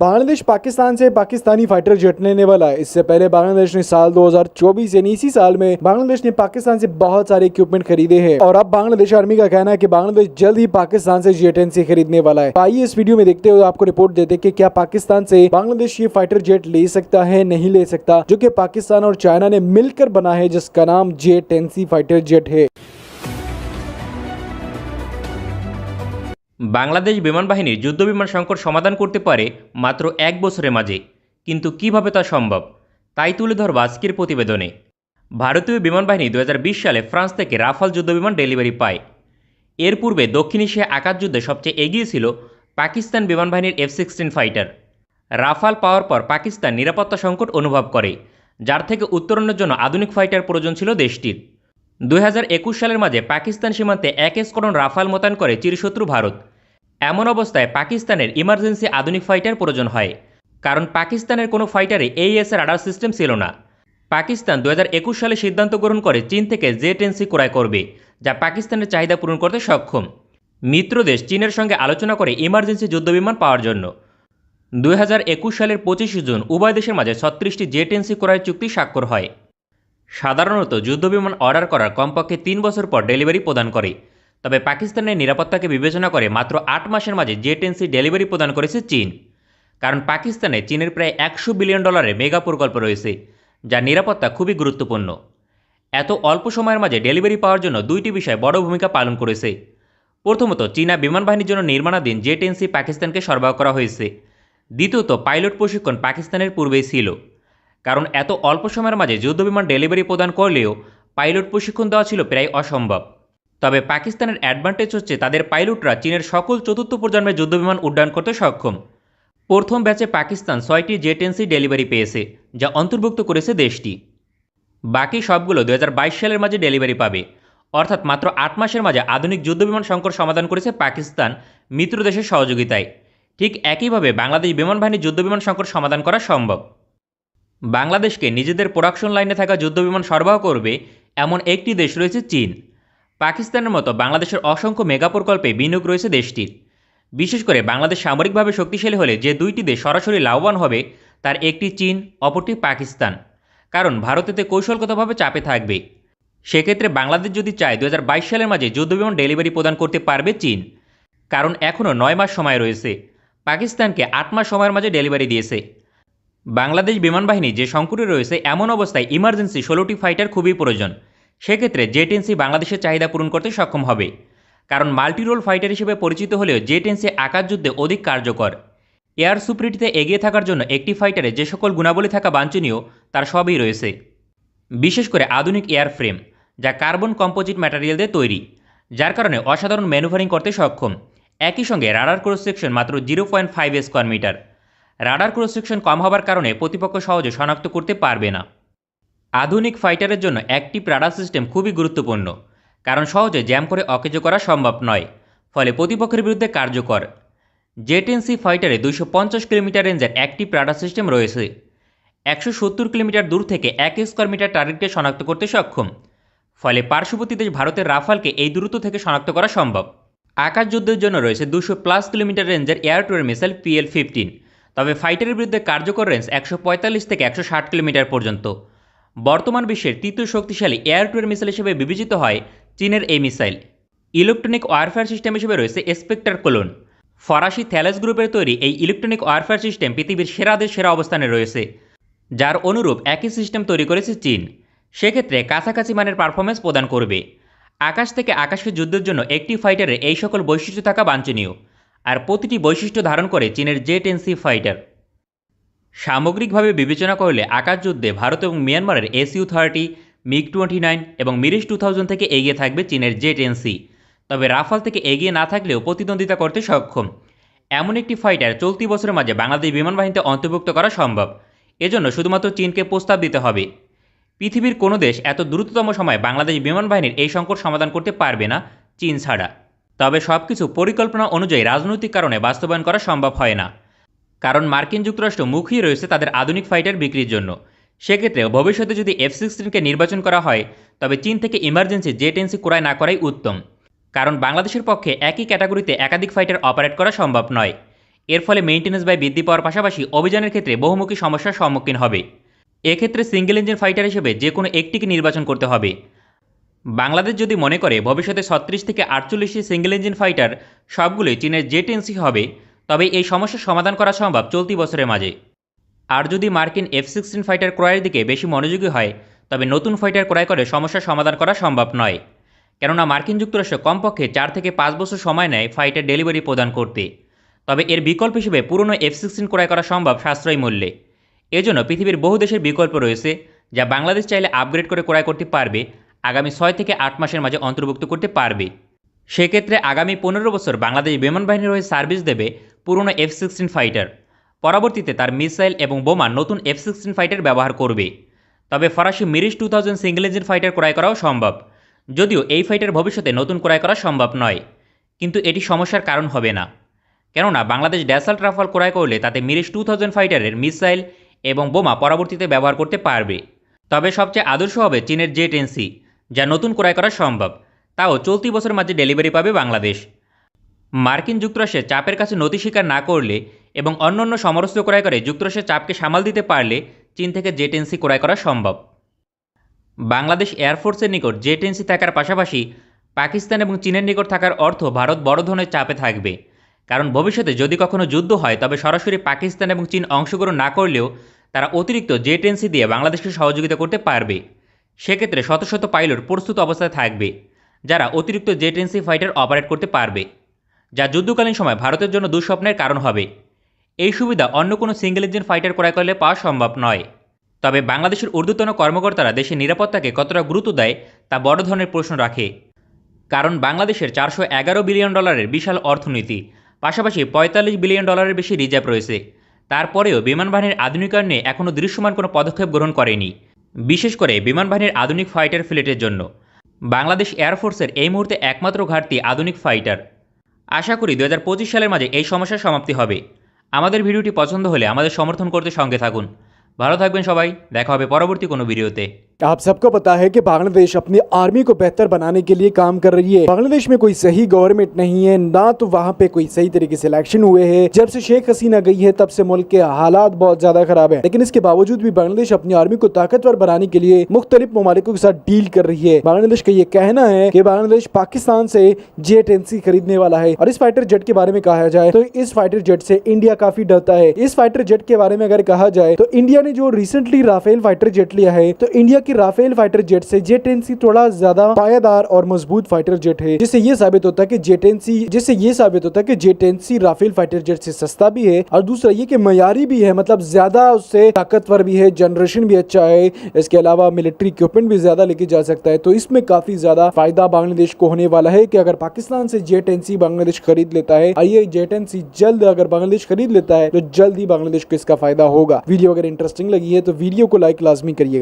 बांग्लादेश पाकिस्तान से Pakistani fighter jet लेने वाला है इससे पहले बांग्लादेश ने साल 2024 यानी इसी साल में बांग्लादेश ने पाकिस्तान से बहुत सारे इक्विपमेंट खरीदे हैं। और अब बांग्लादेश आर्मी का कहना है कि बांग्लादेश जल्द ही पाकिस्तान से जे टेन खरीदने वाला है। आइए इस वीडियो में देखते हुए आपको रिपोर्ट देते कि क्या पाकिस्तान से बांग्लादेश ये फाइटर जेट ले सकता है, नहीं ले सकता, जो की पाकिस्तान और चाइना ने मिलकर बना है, जिसका नाम जे फाइटर जेट है। বাংলাদেশ বিমান বাহিনীর যুদ্ধবিমান সংকট সমাধান করতে পারে মাত্র এক বছরের মাঝে। কিন্তু কীভাবে তা সম্ভব? তাই তুলে ধরব আজকের প্রতিবেদনে। ভারতীয় বিমান বাহিনী দু হাজার বিশ সালে ফ্রান্স থেকে রাফাল যুদ্ধবিমান ডেলিভারি পায়। এর পূর্বে দক্ষিণ এশিয়া আকাশ যুদ্ধে সবচেয়ে এগিয়ে ছিল পাকিস্তান বিমান বাহিনীর এফ সিক্সটিন ফাইটার। রাফাল পাওয়ার পর পাকিস্তান নিরাপত্তা সংকট অনুভব করে, যার থেকে উত্তরণের জন্য আধুনিক ফাইটার প্রয়োজন ছিল দেশটির। দু হাজার একুশ সালের মাঝে পাকিস্তান সীমান্তে এক স্কোয়াড্রন রাফাল মোতায়েন করে চিরশত্রু ভারত। এমন অবস্থায় পাকিস্তানের ইমার্জেন্সি আধুনিক ফাইটার প্রয়োজন হয়, কারণ পাকিস্তানের কোনো ফাইটারে এইএস রাডার সিস্টেম ছিল না। পাকিস্তান দু হাজার একুশ সালে সিদ্ধান্ত গ্রহণ করে চীন থেকে জে টেনসি ক্রয় করবে, যা পাকিস্তানের চাহিদা পূরণ করতে সক্ষম। মিত্র দেশ চীনের সঙ্গে আলোচনা করে ইমার্জেন্সি যুদ্ধবিমান পাওয়ার জন্য। দু হাজার একুশ সালের পঁচিশে জুন উভয় দেশের মাঝে ছত্রিশটি জে টেনসি ক্রয় চুক্তি স্বাক্ষর হয়। সাধারণত যুদ্ধবিমান অর্ডার করার কমপক্ষে তিন বছর পর ডেলিভারি প্রদান করে তবে পাকিস্তানের নিরাপত্তাকে বিবেচনা করে মাত্র আট মাসের মাঝে জে টেনসি ডেলিভারি প্রদান করেছে চীন। কারণ পাকিস্তানে চীনের প্রায় একশো বিলিয়ন ডলারের মেগা প্রকল্প রয়েছে যার নিরাপত্তা খুবই গুরুত্বপূর্ণ। এত অল্প সময়ের মাঝে ডেলিভারি পাওয়ার জন্য দুইটি বিষয় বড় ভূমিকা পালন করেছে। প্রথমত, চীনা বিমান বাহিনীর জন্য নির্মাণাধীন জে টেনসি পাকিস্তানকে সরবরাহ করা হয়েছে। দ্বিতীয়ত, পাইলট প্রশিক্ষণ পাকিস্তানের পূর্বেই ছিল। কারণ এত অল্প সময়ের মাঝে যুদ্ধবিমান ডেলিভারি প্রদান করলেও পাইলট প্রশিক্ষণ দেওয়া ছিল প্রায় অসম্ভব। তবে পাকিস্তানের অ্যাডভান্টেজ হচ্ছে তাদের পাইলটরা চীনের সকল চতুর্থ প্রজন্মের যুদ্ধবিমান উড্ডয়ন করতে সক্ষম। প্রথম ব্যাচে পাকিস্তান ছয়টি জেটেন্সি ডেলিভারি পেয়েছে, যা অন্তর্ভুক্ত করেছে দেশটি। বাকি সবগুলো দু হাজার বাইশ সালের মাঝে ডেলিভারি পাবে। অর্থাৎ মাত্র আট মাসের মাঝে আধুনিক যুদ্ধবিমান সংকট সমাধান করেছে পাকিস্তান মিত্র দেশের সহযোগিতায়। ঠিক একইভাবে বাংলাদেশ বিমান বাহিনীর যুদ্ধবিমান সংকট সমাধান করা সম্ভব। বাংলাদেশকে নিজেদের প্রোডাকশন লাইনে থাকা যুদ্ধবিমান সরবরাহ করবে এমন একটি দেশ রয়েছে চীন। পাকিস্তানের মতো বাংলাদেশের অসংখ্য মেগা প্রকল্পে বিনিয়োগ রয়েছে দেশটির। বিশেষ করে বাংলাদেশ সামরিকভাবে শক্তিশালী হলে যে দুইটি দেশ সরাসরি লাভবান হবে, তার একটি চীন, অপরটি পাকিস্তান। কারণ ভারতেতে কৌশলগতভাবে চাপে থাকবে। সেক্ষেত্রে বাংলাদেশ যদি চায় দু হাজার বাইশ সালের মাঝে যুদ্ধবিমান ডেলিভারি প্রদান করতে পারবে চীন। কারণ এখনও নয় মাস সময় রয়েছে। পাকিস্তানকে আট মাস সময়ের মাঝে ডেলিভারি দিয়েছে। বাংলাদেশ বিমান বাহিনী যে সংকটে রয়েছে, এমন অবস্থায় ইমার্জেন্সি ষোলোটি ফাইটার খুবই প্রয়োজন। সেক্ষেত্রে জেটেন্সি বাংলাদেশের চাহিদা পূরণ করতে সক্ষম হবে। কারণ মাল্টি রোল ফাইটার হিসেবে পরিচিত হলেও জেটেন্সি আকাশ যুদ্ধে অধিক কার্যকর। এয়ার সুপ্রিটিতে এগিয়ে থাকার জন্য একটি ফাইটারে যে সকল গুণাবলী থাকা বাঞ্ছনীয়, তার সবই রয়েছে। বিশেষ করে আধুনিক এয়ার ফ্রেম, যা কার্বন কম্পোজিট ম্যাটেরিয়াল দিয়ে তৈরি, যার কারণে অসাধারণ ম্যানুভারিং করতে সক্ষম। একই সঙ্গে রাডার ক্রস সেকশন মাত্র zero point five square metre. Radar cross section কম হবার কারণে প্রতিপক্ষ সহজে শনাক্ত করতে পারবে না। আধুনিক ফাইটারের জন্য একটি রাডার সিস্টেম খুবই গুরুত্বপূর্ণ, কারণ সহজে জ্যাম করে অকেজ করা সম্ভব নয়, ফলে প্রতিপক্ষের বিরুদ্ধে কার্যকর। জেটেন্সি ফাইটারে দুইশো পঞ্চাশ কিলোমিটার রেঞ্জের একটি রাডার সিস্টেম রয়েছে। একশো সত্তর কিলোমিটার দূর থেকে এক স্কোয়ার মিটার টার্গেটকে শনাক্ত করতে সক্ষম, ফলে পার্শ্ববর্তী দেশ ভারতের রাফালকে এই দূরত্ব থেকে শনাক্ত করা সম্ভব। আকাশ যুদ্ধের জন্য রয়েছে দুশো প্লাস কিলোমিটার রেঞ্জের এয়ার টুয়ের মিসাইল পিএল ফিফটিন তবে ফাইটারের বিরুদ্ধে কার্যকর রেঞ্জ একশো পঁয়তাল্লিশ থেকে একশো ষাট কিলোমিটার পর্যন্ত। বর্তমান বিশ্বের তৃতীয় শক্তিশালী এয়ার টুয়ের মিসাইল হিসেবে বিবেচিত হয় চীনের এই মিসাইল। ইলেকট্রনিক ওয়ারফেয়ার সিস্টেম হিসেবে রয়েছে স্পেক্টার কোলন। ফরাসি থ্যালেস গ্রুপের তৈরি এই ইলেকট্রনিক ওয়ারফেয়ার সিস্টেম পৃথিবীর সেরাদের সেরা অবস্থানে রয়েছে, যার অনুরূপ একই সিস্টেম তৈরি করেছে চীন। সেক্ষেত্রে কাছাকাছি মানের পারফরমেন্স প্রদান করবে। আকাশ থেকে আকাশের যুদ্ধের জন্য একটি ফাইটারের এই সকল বৈশিষ্ট্য থাকা বাঞ্ছনীয়। আর প্রতিটি বৈশিষ্ট্য ধারণ করে চীনের জেট এনসি ফাইটার। সামগ্রিকভাবে বিবেচনা করলে আকাশ যুদ্ধে ভারত এবং মিয়ানমারের SU thirty, MiG twenty nine এবং মিরিশ টু থাউজেন্ড থেকে এগিয়ে থাকবে চীনের জেট এনসি। তবে রাফাল থেকে এগিয়ে না থাকলেও প্রতিদ্বন্দ্বিতা করতে সক্ষম। এমন একটি ফাইটার চলতি বছরের মাঝে বাংলাদেশ বিমান বাহিনীতে অন্তর্ভুক্ত করা সম্ভব। এজন্য শুধুমাত্র চীনকে প্রস্তাব দিতে হবে। পৃথিবীর কোনো দেশ এত দ্রুততম সময়ে বাংলাদেশ বিমান বাহিনীর এই সংকট সমাধান করতে পারবে না চীন ছাড়া। তবে সব কিছু পরিকল্পনা অনুযায়ী রাজনৈতিক কারণে বাস্তবায়ন করা সম্ভব হয় না। কারণ মার্কিন যুক্তরাষ্ট্র মুখিয়ে রয়েছে তাদের আধুনিক ফাইটার বিক্রির জন্য। সেক্ষেত্রে ভবিষ্যতে যদি এফ সিক্সটিনকে নির্বাচন করা হয়, তবে চীন থেকে ইমার্জেন্সি জেট এনসি ক্রয় না করাই উত্তম। কারণ বাংলাদেশের পক্ষে একই ক্যাটাগরিতে একাধিক ফাইটার অপারেট করা সম্ভব নয়। এর ফলে মেইনটেন্যান্স ব্যয় বৃদ্ধি পাওয়ার পাশাপাশি অভিযানের ক্ষেত্রে বহুমুখী সমস্যার সম্মুখীন হবে। এক্ষেত্রে সিঙ্গেল ইঞ্জিন ফাইটার হিসেবে যে কোনো একটিকে নির্বাচন করতে হবে। বাংলাদেশ যদি মনে করে ভবিষ্যতে ছত্রিশ থেকে আটচল্লিশটি সিঙ্গেল ইঞ্জিন ফাইটার সবগুলোই চীনের জেট এনসি হবে তবে এই সমস্যার সমাধান করা সম্ভব চলতি বছরের মাঝে। আর যদি মার্কিন এফ সিক্সটিন ফাইটার ক্রয়ের দিকে বেশি মনোযোগী হয়, তবে নতুন ফাইটার ক্রয় করে সমস্যার সমাধান করা সম্ভব নয়। কেননা মার্কিন যুক্তরাষ্ট্র কমপক্ষে চার থেকে পাঁচ বছর সময় নেয় ফাইটার ডেলিভারি প্রদান করতে। তবে এর বিকল্প হিসেবে পুরনো এফ সিক্সটিন ক্রয় করা সম্ভব সাশ্রয়ী মূল্যে। এজন্য পৃথিবীর বহু দেশের বিকল্প রয়েছে, যা বাংলাদেশ চাইলে আপগ্রেড করে ক্রয় করতে পারবে, আগামী ছয় থেকে আট মাসের মাঝে অন্তর্ভুক্ত করতে পারবে। সেক্ষেত্রে আগামী পনেরো বছর বাংলাদেশ বিমান বাহিনীর হয়ে সার্ভিস দেবে পুরনো এফ সিক্সটিন ফাইটার পরবর্তীতে তার মিসাইল এবং বোমা নতুন এফ সিক্সটিন ফাইটার ব্যবহার করবে। তবে ফরাসি Mirage two thousand single engine fighter ক্রয় করাও সম্ভব। যদিও এই ফাইটার ভবিষ্যতে নতুন ক্রয় করা সম্ভব নয়। কিন্তু এটি সমস্যার কারণ হবে না। কেননা বাংলাদেশ ড্যাসাল্ট রাফাল ক্রয় করলে তাতে মিরিশ টু থাউজেন্ড ফাইটারের মিসাইল এবং বোমা পরবর্তীতে ব্যবহার করতে পারবে। তবে সবচেয়ে আদর্শ হবে চীনের জেট এনসি যা নতুন ক্রয় করা সম্ভব। তাও চলতি বছর মাঝে ডেলিভারি পাবে বাংলাদেশ। মার্কিন যুক্তরাষ্ট্রের চাপের কাছে নথি স্বীকার না করলে এবং অন্যান্য সমরস্ত্র ক্রয় করে যুক্তরাষ্ট্রের চাপকে সামাল দিতে পারলে চীন থেকে জেট এনসি ক্রয় করা সম্ভব। বাংলাদেশ এয়ারফোর্সের নিকট জেট এনসি থাকার পাশাপাশি পাকিস্তান এবং চীনের নিকট থাকার অর্থ ভারত বড় ধরনের চাপে থাকবে। কারণ ভবিষ্যতে যদি কখনো যুদ্ধ হয়, তবে সরাসরি পাকিস্তান এবং চীন অংশগ্রহণ না করলেও তারা অতিরিক্ত জেট এনসি দিয়ে বাংলাদেশকে সহযোগিতা করতে পারবে। সেক্ষেত্রে শত শত পাইলট প্রস্তুত অবস্থায় থাকবে, যারা অতিরিক্ত জেট এনসি ফাইটার অপারেট করতে পারবে। যা যুদ্ধকালীন সময় ভারতের জন্য দুঃস্বপ্নের কারণ হবে। এই সুবিধা অন্য কোনো সিঙ্গেল ইঞ্জিন ফাইটার ক্রয় করলে পাওয়া সম্ভব নয়। তবে বাংলাদেশের ঊর্ধ্বতন কর্মকর্তারা দেশের নিরাপত্তাকে কতটা গুরুত্ব দেয় তা বড় ধরনের প্রশ্ন রাখে। কারণ বাংলাদেশের চারশো এগারো বিলিয়ন ডলারের বিশাল অর্থনীতি, পাশাপাশি পঁয়তাল্লিশ বিলিয়ন ডলারের বেশি রিজার্ভ রয়েছে। তারপরেও বিমান বাহিনীর আধুনিকায়ন এখনও দৃশ্যমান কোনো পদক্ষেপ গ্রহণ করেনি, বিশেষ করে বিমান বাহিনীর আধুনিক ফাইটার ফ্লিটের জন্য। বাংলাদেশ এয়ারফোর্সের এই মুহূর্তে একমাত্র ঘাটতি আধুনিক ফাইটার আশা করি দু হাজার পঁচিশ সালের মাঝে এই সমস্যার সমাপ্তি হবে। আমাদের ভিডিওটি পছন্দ হলে আমাদের সমর্থন করতে সঙ্গে থাকুন। ভালো থাকবেন সবাই, দেখা হবে পরবর্তী কোনো ভিডিওতে। आप सबको पता है कि बांग्लादेश अपनी आर्मी को बेहतर बनाने के लिए काम कर रही है। बांग्लादेश में कोई सही गवर्नमेंट नहीं है, ना तो वहाँ पे कोई सही तरीके से इलेक्शन हुए हैं। जब से शेख हसीना गई है, तब से मुल्क के हालात बहुत ज़्यादा खराब है। लेकिन इसके बावजूद भी बांग्लादेश अपनी आर्मी को ताकतवर बनाने के लिए मुख्तलिफ़ ममालिकों के साथ डील कर रही है। बांग्लादेश का ये कहना है की बांग्लादेश पाकिस्तान से जेट एनसी खरीदने वाला है और इस फाइटर जेट के बारे में कहा जाए तो इस फाइटर जेट से इंडिया काफ़ी डरता है। इस फाइटर जेट के बारे में अगर कहा जाए तो इंडिया ने जो रिसेंटली राफेल फाइटर जेट लिया है तो इंडिया की राफेल फाइटर जेट से जेट एनसी थोड़ा ज़्यादा पायादार और मज़बूत फाइटर जेट है, जिससे ये साबित होता है कि जेट एनसी जिससे ये साबित होता है कि जेट एनसी राफेल फाइटर जेट से सस्ता भी है और दूसरा ये कि मयारी भी है मतलब ज़्यादा उससे ताकतवर भी है, जनरेशन भी अच्छा है, इसके अलावा मिलिट्री इक्विपमेंट भी ज़्यादा लेके जा सकता है। तो इसमें काफ़ी ज़्यादा फ़ायदा बांग्लादेश को होने वाला है कि अगर पाकिस्तान से जेट एनसी बांग्लादेश खरीद लेता है और ये जेट एनसी जल्द अगर बांग्लादेश खरीद लेता है तो जल्द ही बांग्लादेश को इसका फ़ायदा होगा। वीडियो अगर इंटरेस्टिंग लगी है तो वीडियो को लाइक लाजमी करिएगा।